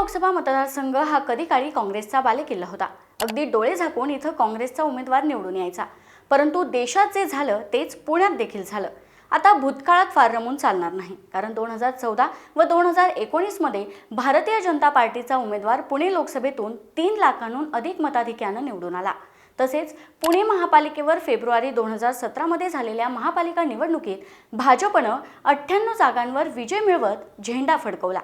लोकसभा मतदारसंघ हा कधी काळी काँग्रेसचा बालेकिल्ला होता. अगदी डोळे झाकून इथं काँग्रेसचा उमेदवार निवडून यायचा. परंतु देशात जे झालं तेच पुण्यात देखील झालं. आता भूतकाळात फार रमून चालणार नाही. कारण दोन हजार चौदा व दोन हजार एकोणीसमध्ये भारतीय जनता पार्टीचा उमेदवार पुणे लोकसभेतून तीन लाखांहून अधिक मताधिक्यानं निवडून आला. तसेच पुणे महापालिकेवर फेब्रुवारी दोन हजार सतरामध्ये झालेल्या महापालिका निवडणुकीत भाजपनं अठ्ठ्याण्णव जागांवर विजय मिळवत झेंडा फडकवला.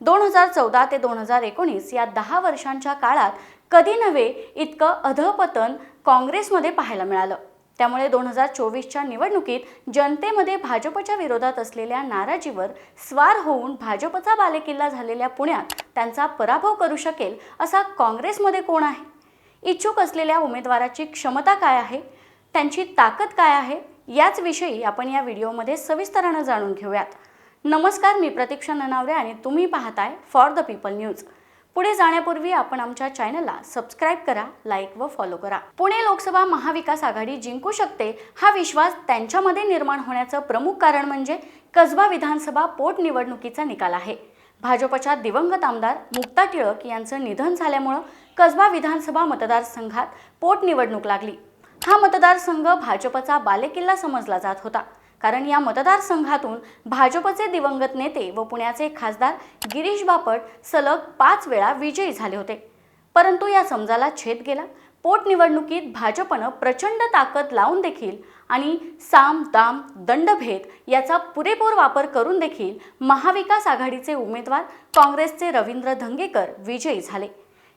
दोन हजार चौदा ते दोन हजार एकोणीस या दहा वर्षांच्या काळात कधी नव्हे इतकं अधपतन काँग्रेसमध्ये पाहायला मिळालं. त्यामुळे दोन हजार चोवीसच्या निवडणुकीत जनतेमध्ये भाजपच्या विरोधात असलेल्या नाराजीवर स्वार होऊन भाजपचा बालेकिल्ला झालेल्या पुण्यात त्यांचा पराभव करू शकेल असा काँग्रेसमध्ये कोण आहे? इच्छुक असलेल्या उमेदवाराची क्षमता काय आहे? त्यांची ताकद काय आहे? याच विषयी आपण या व्हिडिओमध्ये सविस्तरानं जाणून घेऊयात. नमस्कार मी प्रतीक्षा ननावरे आणि तुम्ही पाहताय फॉर द पीपल न्यूज पुढे जाण्यापूर्वी आपण आमच्या चॅनलला सबस्क्राईब करा लाईक व फॉलो करा. पुणे लोकसभा महाविकास आघाडी जिंकू शकते हा विश्वास त्यांच्यामध्ये निर्माण होण्याचं प्रमुख कारण म्हणजे कसबा विधानसभा पोटनिवडणुकीचा निकाल आहे. भाजपच्या दिवंगत आमदार मुक्ता टिळक यांचं निधन झाल्यामुळं कसबा विधानसभा मतदारसंघात पोटनिवडणूक लागली. हा मतदारसंघ भाजपचा बालेकिल्ला समजला जात होता. कारण या मतदारसंघातून भाजपचे दिवंगत नेते व पुण्याचे खासदार गिरीश बापट सलग पाच वेळा विजयी झाले होते. परंतु या समजाला छेद गेला. पोटनिवडणुकीत भाजपनं प्रचंड ताकद लावून देखील आणि साम दाम दंडभेद याचा पुरेपूर वापर करून देखील महाविकास आघाडीचे उमेदवार काँग्रेसचे रवींद्र धंगेकर विजयी झाले.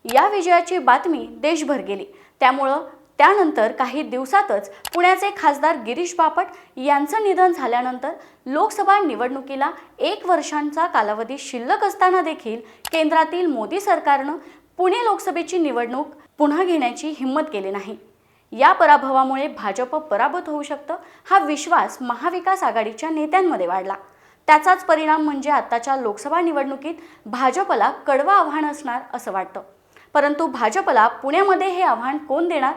या विजयाची बातमी देशभर गेली. त्यामुळं त्यानंतर काही दिवसातच पुण्याचे खासदार गिरीश बापट यांचं निधन झाल्यानंतर लोकसभा निवडणुकीला एक वर्षांचा कालावधी शिल्लक असताना देखील केंद्रातील मोदी सरकारनं पुणे लोकसभेची निवडणूक पुन्हा घेण्याची हिंमत केली नाही. या पराभवामुळे भाजप पराभूत होऊ शकतं हा विश्वास महाविकास आघाडीच्या नेत्यांमध्ये वाढला. त्याचाच परिणाम म्हणजे आत्ताच्या लोकसभा निवडणुकीत भाजपला कडवं आव्हान असणार असं वाटतं. परंतु भाजपला पुण्यामध्ये हे आव्हान कोण देणार?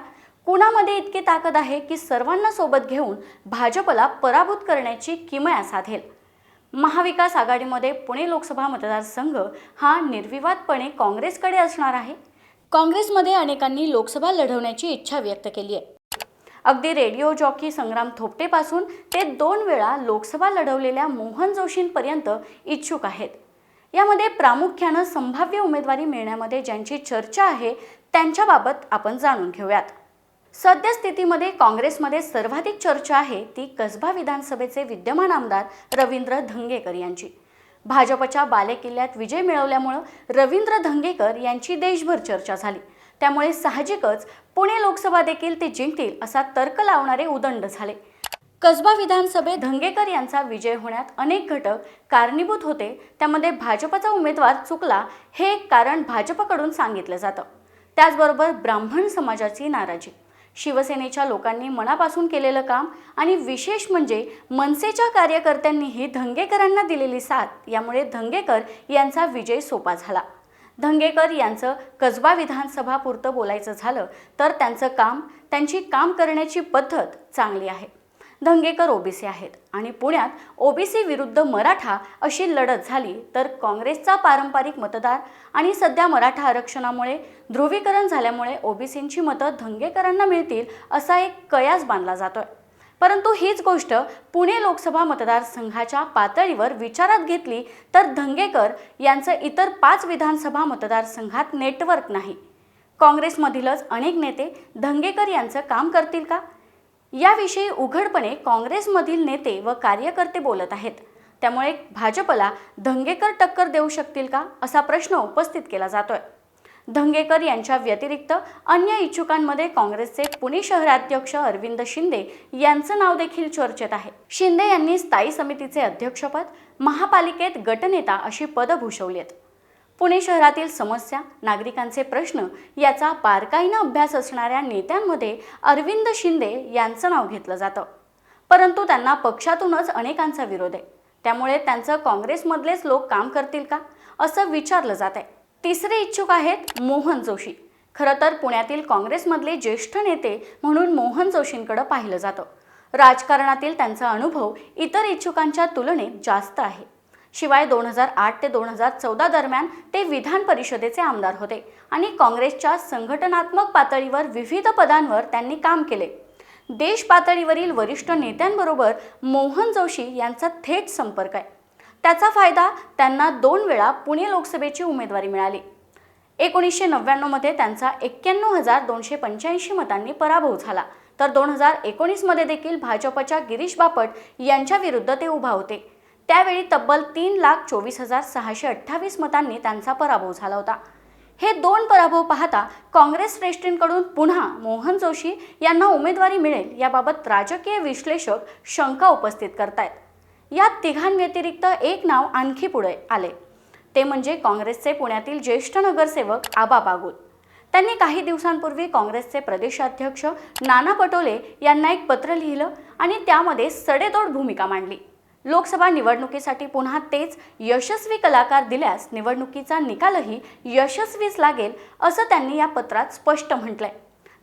कुणामध्ये इतकी ताकद आहे की सर्वांना सोबत घेऊन भाजपला पराभूत करण्याची किमया साधेल. महाविकास आघाडीमध्ये पुणे लोकसभा मतदारसंघ हा निर्विवादपणे काँग्रेसकडे असणार आहे. काँग्रेसमध्ये अनेकांनी लोकसभा लढवण्याची इच्छा व्यक्त केली आहे. अगदी रेडिओ जॉकी संग्राम थोपटेपासून ते दोन वेळा लोकसभा लढवलेल्या मोहन जोशींपर्यंत इच्छुक आहेत. यामध्ये प्रामुख्यानं संभाव्य उमेदवारी मिळण्यामध्ये ज्यांची चर्चा आहे त्यांच्याबाबत आपण जाणून घेऊयात. सद्यस्थितीमध्ये काँग्रेसमध्ये सर्वाधिक चर्चा आहे ती कसबा विधानसभेचे विद्यमान आमदार रवींद्र धंगेकर यांची. भाजपच्या बालेकिल्ल्यात विजय मिळवल्यामुळं रवींद्र धंगेकर यांची देशभर चर्चा झाली. त्यामुळे साहजिकच पुणे लोकसभा देखील ते जिंकतील असा तर्क लावणारे उदंड झाले. कसबा विधानसभेत धंगेकर यांचा विजय होण्यात अनेक घटक कारणीभूत होते त्यामध्ये भाजपचा उमेदवार चुकला हे एक कारण भाजपकडून सांगितलं जातं. त्याचबरोबर ब्राह्मण समाजाची नाराजी. शिवसेनेच्या लोकांनी मनापासून केलेलं काम आणि विशेष म्हणजे मनसेच्या कार्यकर्त्यांनीही धंगेकरांना दिलेली साथ यामुळे धंगेकर यांचा विजय सोपा झाला. धंगेकर यांचं कसबा विधानसभापुरतं बोलायचं झालं तर त्यांचं काम त्यांची काम करण्याची पद्धत चांगली आहे. धंगेकर ओबीसी आहेत. आणि पुण्यात ओबीसी विरुद्ध मराठा अशी लढत झाली तर काँग्रेसचा पारंपरिक मतदार आणि सध्या मराठा आरक्षणामुळे ध्रुवीकरण झाल्यामुळे ओबीसींची मतं धंगेकरांना मिळतील असा एक कयास बांधला जातोय. परंतु हीच गोष्ट पुणे लोकसभा मतदारसंघाच्या पातळीवर विचारात घेतली तर धंगेकर यांचं इतर पाच विधानसभा मतदारसंघात नेटवर्क नाही. काँग्रेसमधीलच अनेक नेते धंगेकर यांचं काम करतील का? याविषयी उघडपणे काँग्रेसमधील नेते व कार्यकर्ते बोलत आहेत. त्यामुळे भाजपला धंगेकर टक्कर देऊ शकतील का? असा प्रश्न उपस्थित केला जातोय. धंगेकर यांच्या व्यतिरिक्त अन्य इच्छुकांमध्ये काँग्रेसचे पुणे शहराध्यक्ष अरविंद शिंदे यांचं नाव देखील चर्चेत आहे. शिंदे यांनी स्थायी समितीचे अध्यक्षपद महापालिकेत गटनेता अशी पदं भूषवली आहेत पुणे शहरातील समस्या नागरिकांचे प्रश्न याचा बारकाईनं अभ्यास असणाऱ्या नेत्यांमध्ये अरविंद शिंदे यांचं नाव घेतलं जातं. परंतु त्यांना पक्षातूनच अनेकांचा विरोध आहे. त्यामुळे त्यांचं काँग्रेसमधलेच लोक काम करतील का? असं विचारलं जात आहे तिसरे इच्छुक आहेत मोहन जोशी. खरं तर पुण्यातील काँग्रेसमधले ज्येष्ठ नेते म्हणून मोहन जोशींकडे पाहिलं जातं. राजकारणातील त्यांचा अनुभव इतर इच्छुकांच्या तुलनेत जास्त आहे. शिवाय दोन हजार आठ ते दोन हजार चौदा दरम्यान ते विधान परिषदेचे आमदार होते आणि काँग्रेसच्या संघटनात्मक पातळीवर विविध पदांवर त्यांनी काम केले. देश पातळीवरील वरिष्ठ नेत्यांबरोबर मोहन जोशी यांचा थेट संपर्क आहे. त्याचा फायदा त्यांना दोन वेळा पुणे लोकसभेची उमेदवारी मिळाली. एकोणीसशे नव्याण्णवमध्ये त्यांचा एक्क्याण्णव हजार दोनशे पंच्याऐंशी मतांनी पराभव झाला. तर दोन हजार एकोणीसमध्ये देखील भाजपच्या गिरीश बापट यांच्याविरुद्ध ते उभा होते. त्यावेळी तब्बल तीन लाख चोवीस हजार सहाशे अठ्ठावीस मतांनी त्यांचा पराभव झाला होता. हे दोन पराभव पाहता काँग्रेस श्रेष्ठींकडून पुन्हा मोहन जोशी यांना उमेदवारी मिळेल याबाबत राजकीय विश्लेषक शंका उपस्थित करतायत. या तिघांव्यतिरिक्त एक नाव आणखी पुढे आले. ते म्हणजे काँग्रेसचे पुण्यातील ज्येष्ठ नगरसेवक आबा बागुल. त्यांनी काही दिवसांपूर्वी काँग्रेसचे प्रदेशाध्यक्ष नाना पटोले यांना एक पत्र लिहिलं आणि त्यामध्ये सडेतोड भूमिका मांडली. लोकसभा निवडणुकीसाठी पुन्हा तेच यशस्वी कलाकार दिल्यास निवडणुकीचा निकालही यशस्वीच लागेल असं त्यांनी या पत्रात स्पष्ट म्हटलंय.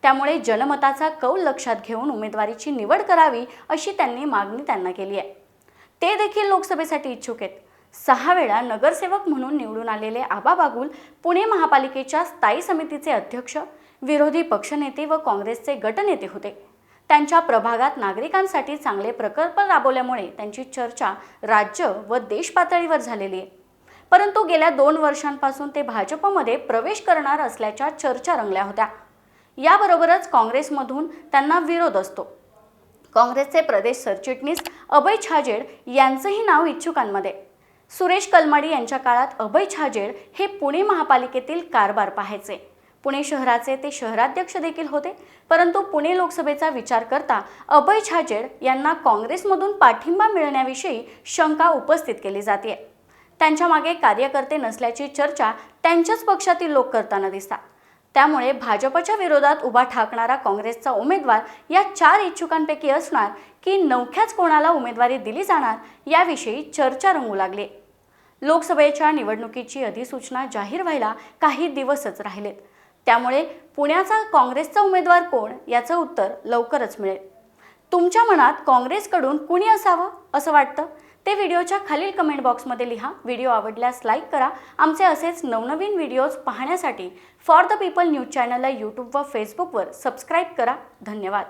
त्यामुळे जनमताचा कौल लक्षात घेऊन उमेदवारीची निवड करावी अशी त्यांनी मागणी त्यांना केली आहे. ते देखील लोकसभेसाठी इच्छुक आहेत. सहा वेळा नगरसेवक म्हणून निवडून आलेले आबा बागुल पुणे महापालिकेच्या स्थायी समितीचे अध्यक्ष विरोधी पक्षनेते व काँग्रेसचे गटनेते होते. त्यांच्या प्रभागात नागरिकांसाठी चांगले प्रकल्प राबवल्यामुळे त्यांची चर्चा राज्य व देश पातळीवर झालेली आहे. परंतु गेल्या दोन वर्षांपासून ते भाजपमध्ये प्रवेश करणार असल्याच्या चर्चा रंगल्या होत्या. याबरोबरच काँग्रेसमधून त्यांना विरोध असतो. काँग्रेसचे प्रदेश सरचिटणीस अभय छाजेड यांचंही नाव इच्छुकांमध्ये. सुरेश कलमाडी यांच्या काळात अभय छाजेड हे पुणे महापालिकेतील कारभार पाहायचे. पुणे शहराचे ते शहराध्यक्ष देखील होते. परंतु पुणे लोकसभेचा विचार करता अभय छाजेड यांना काँग्रेसमधून पाठिंबा मिळण्याविषयी शंका उपस्थित केली जाते. त्यांच्या मागे कार्यकर्ते नसल्याची चर्चा त्यांच्याच पक्षातील लोक करताना दिसतात. त्यामुळे भाजपच्या विरोधात उभा ठाकणारा काँग्रेसचा उमेदवार या चार इच्छुकांपैकी असणार की नवख्याच कोणाला उमेदवारी दिली जाणार याविषयी चर्चा रंगू लागली. लोकसभेच्या निवडणुकीची अधिसूचना जाहीर व्हायला काही दिवसच राहिलेत. त्यामुळे पुण्याचा काँग्रेसचा उमेदवार कोण याचं उत्तर लवकरच मिळेल. तुमच्या मनात काँग्रेसकडून कुणी असावं असं वाटतं? ते व्हिडिओच्या खालील कमेंट बॉक्समध्ये लिहा. व्हिडिओ आवडल्यास लाईक करा. आमचे असेच नवनवीन व्हिडिओज पाहण्यासाठी फॉर द पीपल न्यूज चॅनलला यूट्यूब व फेसबुकवर सबस्क्राईब करा. धन्यवाद.